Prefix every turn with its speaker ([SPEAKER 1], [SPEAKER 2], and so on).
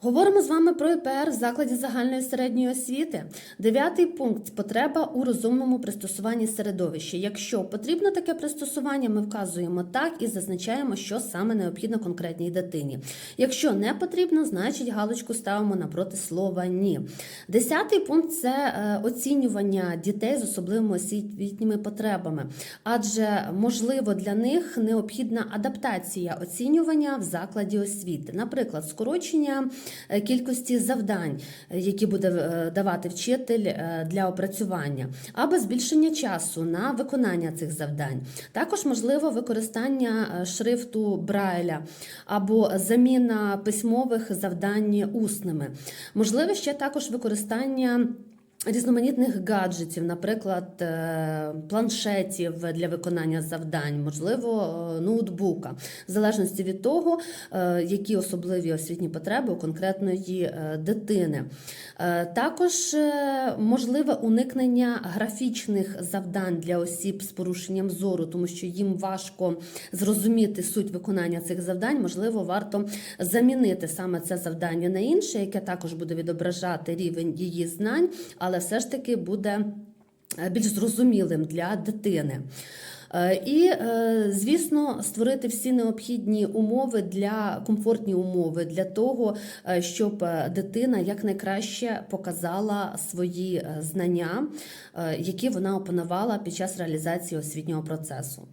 [SPEAKER 1] Говоримо з вами про ІПР в закладі загальної середньої освіти. Дев'ятий пункт потреба у розумному пристосуванні середовища. Якщо потрібно таке пристосування, ми вказуємо так і зазначаємо, що саме необхідно конкретній дитині. Якщо не потрібно, значить галочку ставимо напроти слова ні. Десятий пункт це е, оцінювання дітей з особливими освітніми потребами, адже можливо для них необхідна адаптація оцінювання в закладі освіти, наприклад, скорочення кількості завдань, е, які буде е, давати вчитель е, для опрацювання, або збільшення часу на виконання цих завдань. Також можливо використання е, шрифту Брайля або заміна письмових завдань усними. Можливо ще також використання. Різноманітних гаджетів, наприклад, е, планшетів для виконання завдань, можливо, е, ноутбука, в залежності від того, е, які особливі освітні потреби у конкретної дитини. Також можливе уникнення графічних завдань для осіб з порушенням зору, тому що їм важко зрозуміти суть виконання цих завдань. Можливо, варто замінити саме це завдання на інше, яке також буде відображати рівень її знань, але все ж таки буде е, більш зрозумілим для дитини. Е, І, е, звісно, створити всі необхідні умови для комфортні умови для того, щоб дитина якнайкраще показала свої знання, які вона опанувала під час реалізації освітнього процесу.